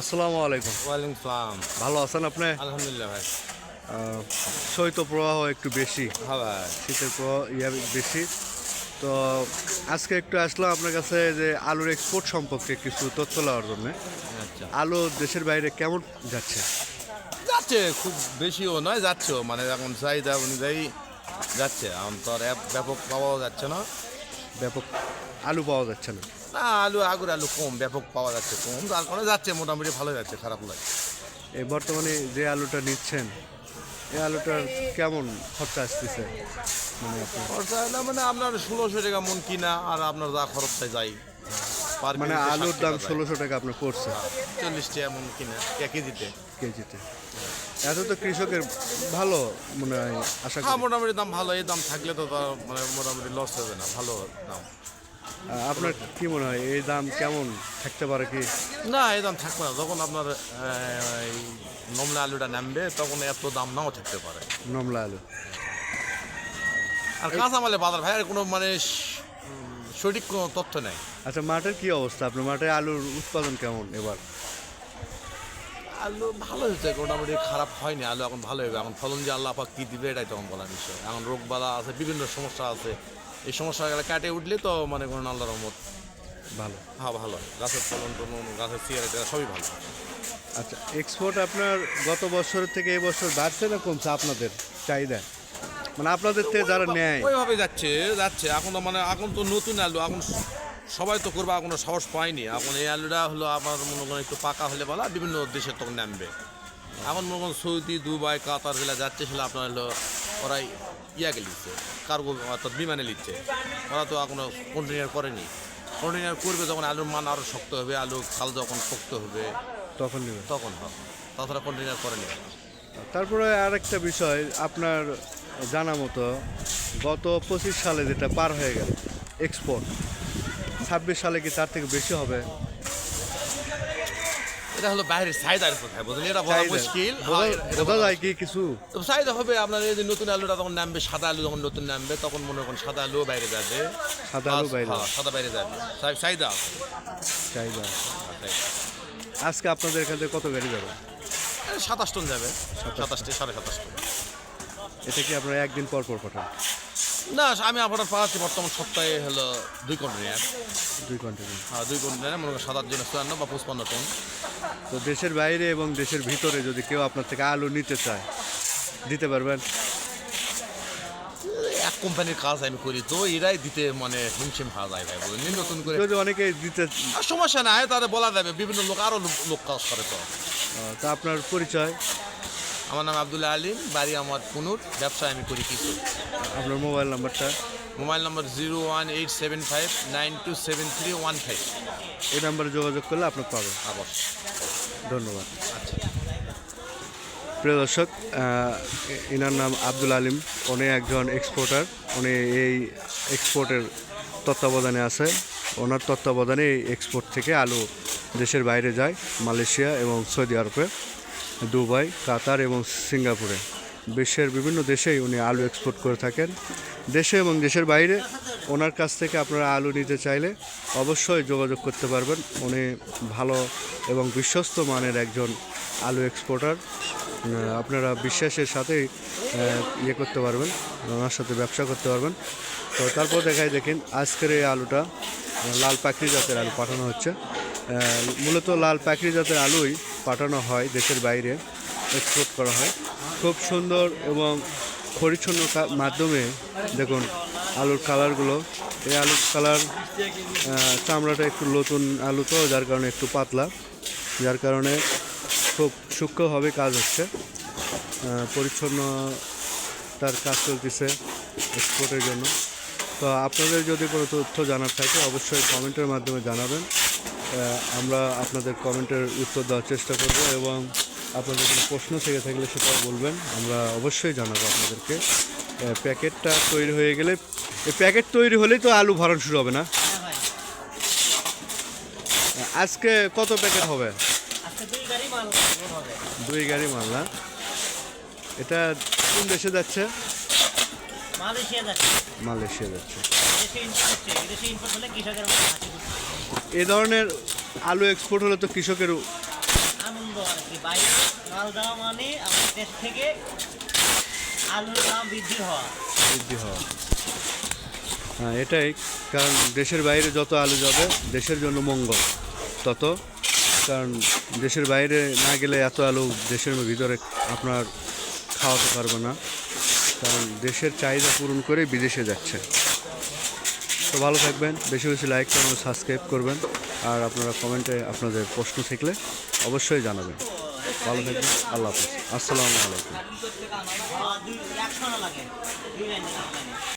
আসসালামু আলাইকুম। ওয়ালাইকুম সালাম। ভালো আছেন আপনি? আলহামদুলিল্লাহ ভাই। শৈত্য প্রবাহ একটু বেশি। হ্যাঁ ভাই। শীতের প্রবাহ ইয়া বেশি। তো আজকে একটু আসলাম আপনার কাছে যে আলুর এক্সপোর্ট সম্পর্কে কিছু তথ্য নেওয়ার জন্য। আচ্ছা। আলু দেশের বাইরে কেমন যাচ্ছে? যাচ্ছে খুব বেশিও নয় যাচ্ছেও। মানে এখন চাহিদা অনুযায়ী যাচ্ছে। এখন তো আর ব্যাপক পাওয়া যাচ্ছে না। ব্যাপক আলু পাওয়া যাচ্ছে না। না আলু আগুর আলু কম ব্যাপক পাওয়া যাচ্ছে কম। যার কারণে যাচ্ছে মোটামুটি ভালো যাচ্ছে খারাপ নয়। এই বর্তমানে যে আলুটা নিচ্ছেন এই আলুটার কেমন খরচা আসতেছে? মানে আপনার খরচা না মানে আপনার ষোলোশো টাকা মন কিনা আর আপনার যা খরচটা যাই। মানে আলুর দাম ষোলোশো টাকা আপনার পড়ছে চল্লিশ টাকা মন কিনা এক কেজিতে। কেজিতে। এত তো কৃষকের ভালো মনে হয় আশা হ্যাঁ মোটামুটি দাম ভালো এই দাম থাকলে তো তার মানে মোটামুটি লস হবে না ভালো দাম। আপনার কি মনে হয় এই দাম কেমন থাকতে পারে কি? না এই দাম থাকবে না। যখন আপনার নমলা আলুটা নামবে তখন এত দাম নাও থাকতে পারে। নমলা আলু। আর কাঁচামালে বাজার ভাই আর কোনো মানে সঠিক কোনো তথ্য নেই। আচ্ছা মাঠের কি অবস্থা আপনার? মাঠে আলুর উৎপাদন কেমন এবার? আলু ভালো হয়েছে মোটামুটি খারাপ হয়নি। আলু এখন ভালো হবে এখন ফলন যে আল্লাহ পাক কী দিবে এটাই তখন বলার বিষয়। এখন রোগ বালা আছে বিভিন্ন সমস্যা আছে। এই সমস্যাগুলো কাটে উঠলে তো মানে কোনো আল্লাহর রহমত ভালো। হ্যাঁ ভালো। গাছের ফলন টলন গাছের চেয়ারা টেয়ারা সবই ভালো। আচ্ছা এক্সপোর্ট আপনার গত বছরের থেকে এবছর বাড়ছে না কমছে আপনাদের চাহিদা? মানে আপনাদের থেকে যারা নেয়। ওইভাবে যাচ্ছে যাচ্ছে। এখন তো মানে এখন তো নতুন আলু এখন সবাই তো করবে এখনও সাহস পায়নি। এখন এই আলুটা হলো আমার মনে করেন একটু পাকা হলে বলা বিভিন্ন দেশে তখন নামবে। এখন মনে করেন সৌদি দুবাই কাতার যেগুলো যাচ্ছে সেগুলো আপনার হলো ওরাই ইয়াকে লিখছে কার্গো অর্থাৎ বিমানে লিখছে। ওরা তো এখনও কন্টেনার করেনি। কন্টেনার করবে যখন আলুর মান আরও শক্ত হবে আলু খাল যখন শক্ত হবে তখন নেবে। তখন হবে। তাছাড়া কন্টেনার করেনি তারপরে আরেকটা বিষয় আপনার জানা মতো গত পঁচিশ সালে যেটা পার হয়ে গেল এক্সপোর্ট ছাব্বিশ সালে কি তার থেকে বেশি হবে? এটা হলো বাইরের চাহিদার কথা বুঝলি এটা বলা। মুশকিল। বোঝা- যায় কি কিছু? চাহিদা হবে আপনার এই যে নতুন আলুটা যখন নামবে সাদা আলু যখন নতুন নামবে তখন মনে করেন সাদা আলু বাইরে যাবে। সাদা আলু বাইরে হ্যাঁ, সাদা বাইরে যাবে। চাই- চাহিদা চাহিদা হ্যাঁ, আজকে আপনাদের এখান থেকে কত গাড়ি যাবে? সাতাশ টন যাবে। সাতাশটি সাড়ে সাতাশ টন। এটা কি আপনারা একদিন পর পর পাঠান? না আমি আপনার পাচ্ছি বর্তমান সপ্তাহে হলো দুই কন্টেনার দুই কন্টিনিউ হ্যাঁ দুই কন্টেনার মনে করেন সাতার জন্য চুয়ান্ন বা পঁচপান্ন টন তো দেশের বাইরে এবং দেশের ভিতরে যদি কেউ আপনার থেকে আলু নিতে চায় দিতে পারবেন? এক কোম্পানির কাজ আমি করি তো এরাই দিতে মানে হিমশিম খাওয়া যায় ভাই বুঝলেন নতুন করে যদি অনেকে দিতে সমস্যা নাই তাদের বলা যাবে বিভিন্ন লোক আরও লোক কাজ করে তো। তা আপনার পরিচয়? আমার নাম আবদুল্লাহ আলিম বাড়ি আমার পুনুর ব্যবসা আমি করি কিছু। আপনার মোবাইল নাম্বারটা? Mobile number zero one eight seven five nine two seven three one five. এই নাম্বারে যোগাযোগ করলে আপনার পাবেন। আবার ধন্যবাদ। আচ্ছা। প্রিয় দর্শক এনার নাম আব্দুল আলিম। উনি একজন এক্সপোর্টার উনি এই এক্সপোর্টের তত্ত্বাবধানে আছে। ওনার তত্ত্বাবধানে এই এক্সপোর্ট থেকে আলু দেশের বাইরে যায় মালয়েশিয়া এবং সৌদি আরবে। দুবাই, কাতার এবং সিঙ্গাপুরে। বিশ্বের বিভিন্ন দেশেই উনি আলু এক্সপোর্ট করে থাকেন। দেশে এবং দেশের বাইরে ওনার কাছ থেকে আপনারা আলু নিতে চাইলে অবশ্যই যোগাযোগ করতে পারবেন। উনি ভালো এবং বিশ্বস্ত মানের একজন আলু এক্সপোর্টার আপনারা বিশ্বাসের সাথেই ইয়ে করতে পারবেন, ওনার সাথে ব্যবসা করতে পারবেন। তো তারপর দেখাই দেখেন, আজকের এই আলুটা লাল পাখরি জাতের আলু পাঠানো হচ্ছে। মূলত লাল পাখরি জাতের আলুই পাঠানো হয় দেশের বাইরে এক্সপোর্ট করা হয়। খুব সুন্দর এবং পরিচ্ছন্ন মাধ্যমে দেখুন আলুর কালারগুলো এই আলুর কালার চামড়াটা একটু নতুন আলু তো, যার কারণে একটু পাতলা, যার কারণে খুব সূক্ষ্মভাবে কাজ হচ্ছে। পরিচ্ছন্ন তার কাজ চলতেছে এক্সপোর্টের জন্য। তো আপনাদের যদি কোনো তথ্য জানার থাকে, অবশ্যই কমেন্টের মাধ্যমে জানাবেন। আমরা আপনাদের কমেন্টের উত্তর দেওয়ার চেষ্টা করব এবং আপনাদের কোনো প্রশ্ন থেকে থাকলে সেটাও বলবেন। আমরা অবশ্যই জানাব আপনাদেরকে। প্যাকেটটা তৈরি হয়ে গেলে এই প্যাকেট তৈরি হলেই তো আলু ভরণ শুরু হবে না? আজকে কত প্যাকেট হবে? দুই গাড়ি মাল হবে। দুই গাড়ি মাল না এটা কোন দেশে যাচ্ছে? মালয়েশিয়া যাচ্ছে। মালয়েশিয়া যাচ্ছে। এই ধরনের আলু এক্সপোর্ট হলে তো কৃষকের কি বাইরে মাল দেওয়া মানে আমাদের দেশ থেকে আলুর দাম বৃদ্ধি হওয়া। বৃদ্ধি হওয়া। হ্যাঁ এটাই। কারণ দেশের বাইরে যত আলু যাবে দেশের জন্য মঙ্গল। তত। কারণ দেশের বাইরে না গেলে এত আলু দেশের ভিতরে আপনার খাওয়াতে পারবে না। কারণ দেশের চাহিদা পূরণ করে বিদেশে যাচ্ছে। তো ভালো থাকবেন, বেশি বেশি লাইক করবেন সাবস্ক্রাইব করবেন, আর আপনারা কমেন্টে আপনাদের প্রশ্ন থাকলে অবশ্যই জানাবেন। ভালো থাকবেন, আল্লাহ হাফিজ। আসসালামু আলাইকুম।